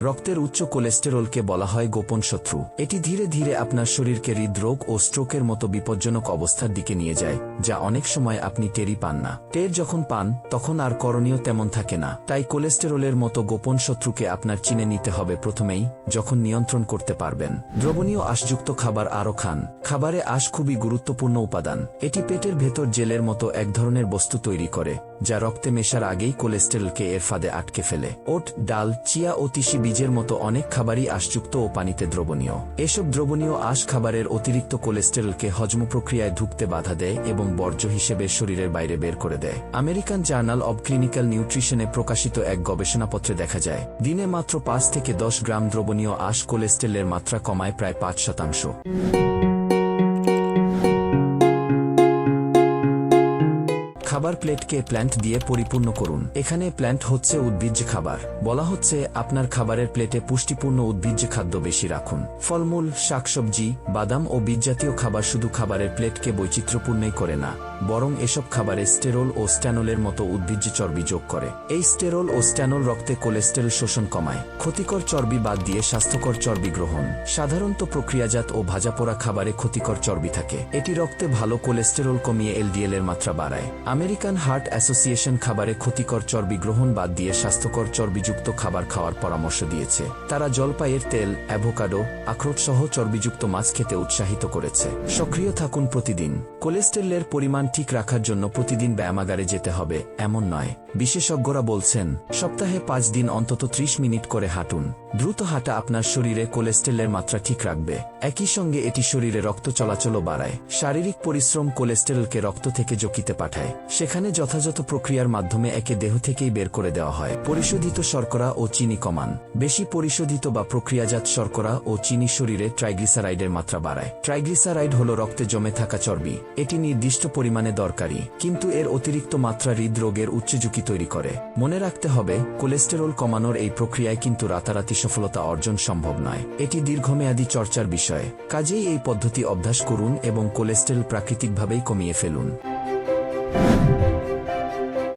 রক্তের উচ্চ কোলেস্টেরলকে বলা হয় গোপন শত্রু। এটি ধীরে ধীরে আপনার শরীরকে হৃদরোগ ও স্ট্রোকের মতো বিপজ্জনক অবস্থার দিকে নিয়ে যায়, যা অনেক সময় আপনি টেরই পান না। টের যখন পান, তখন আর করণীয় তেমন থাকে না, তাই কোলেস্টেরলের মতো গোপন শত্রুকে আপনার চিনে নিতে হবে প্রথমেই, যখন নিয়ন্ত্রণ করতে পারবেন। দ্রবণীয় আশযুক্ত খাবার আরও খান। খাবারে আশ খুবই গুরুত্বপূর্ণ উপাদান। এটি পেটের ভেতর জেলের মতো এক ধরনের বস্তু তৈরি করে, যা রক্তে মেশার আগেই কোলেস্টেরলকে এর ফাঁদে আটকে ফেলে। ওট, ডাল, চিয়া ও তিসি বীজের মতো অনেক খাবারই আশযুক্ত ও পানিতে দ্রবণীয়। এসব দ্রবণীয় আশ খাবারের অতিরিক্ত কোলেস্টেরলকে হজম প্রক্রিয়ায় ঢুকতে বাধা দেয় এবং বর্জ্য হিসেবে শরীরের বাইরে বের করে দেয়। আমেরিকান জার্নাল অব ক্লিনিক্যাল নিউট্রিশনে প্রকাশিত এক গবেষণাপত্রে দেখা যায়, দিনে মাত্র পাঁচ থেকে দশ গ্রাম দ্রবণীয় আশ কোলেস্টেরলের মাত্রা কমায় প্রায় পাঁচ শতাংশ। প্লেটকে প্ল্যান্ট দিয়ে পরিপূর্ণ করুন। এখানে প্ল্যান্ট হচ্ছে উদ্ভিজ্জ খাবার। বলা হচ্ছে আপনার খাবারের প্লেটে পুষ্টিপূর্ণ উদ্ভিজ্জ খাদ্য বেশি রাখুন। ফলমূল, শাকসবজি, বাদাম ও বীজজাতীয় খাবার শুধু খাবারের প্লেটকে বৈচিত্র্যপূর্ণই করে না, বরং এসব খাবারে স্টেরল ও স্ট্যানলের মতো উদ্ভিজ্জ চর্বি যোগ করে। এই স্টেরল ও স্ট্যানল রক্তে কোলেস্টেরল শোষণ কমায়। ক্ষতিকর চর্বি বাদ দিয়ে স্বাস্থ্যকর চর্বি গ্রহণ। সাধারণত প্রক্রিয়াজাত ও ভাজাপোড়া খাবারে ক্ষতিকর চর্বি থাকে। এটি রক্তে ভালো কোলেস্টেরল কমিয়ে এলডিএল এর মাত্রা বাড়ায়। আমেরিকান হার্ট অ্যাসোসিয়েশন খাবারে ক্ষতিকর চর্বি গ্রহণ বাদ দিয়ে স্বাস্থ্যকর চর্বিযুক্ত খাবার খাওয়ার পরামর্শ দিয়েছে। তারা জলপাইয়ের তেল, অ্যাভোকাডো আখরোট সহ চর্বিযুক্ত মাছ খেতে উৎসাহিত করেছে। সক্রিয় থাকুন প্রতিদিন। কোলেস্টেরলের পরিমাণ ঠিক রাখার জন্য প্রতিদিন ব্যায়ামাগারে যেতে হবে, এমন নয়। বিশেষজ্ঞরা বলছেন, সপ্তাহে পাঁচ দিন অন্তত ত্রিশ মিনিট করে হাঁটুন। দ্রুত হাঁটা আপনার শরীরে কোলেস্টেরলের মাত্রা ঠিক রাখবে। একই সঙ্গে এটি শরীরে রক্ত চলাচলও বাড়ায়। শারীরিক পরিশ্রম কোলেস্টেরলকে রক্ত থেকে জকিতে পাঠায়। সেখানে যথাযথ প্রক্রিয়ার মাধ্যমে একে দেহ থেকেই বের করে দেওয়া হয়। পরিশোধিত শর্করা ও চিনি কমান। বেশি পরিশোধিত বা প্রক্রিয়াজাত শর্করা ও চিনি শরীরে ট্রাইগ্লিসারাইডের মাত্রা বাড়ায়। ট্রাইগ্লিসারাইড হল রক্তে জমে থাকা চর্বি। এটি নির্দিষ্ট পরিমাণে দরকারি, কিন্তু এর অতিরিক্ত মাত্রা হৃদরোগের উচ্চ ঝুঁকি তৈরি করে। মনে রাখতে হবে, কোলেস্টেরল কমানোর এই প্রক্রিয়ায় কিন্তু রাতারাতি সফলতা অর্জন সম্ভব নয়। এটি দীর্ঘমেয়াদী চর্চার বিষয়। কাজেই এই পদ্ধতি অভ্যাস করুন এবং কোলেস্টেরল প্রাকৃতিকভাবেই কমিয়ে ফেলুন।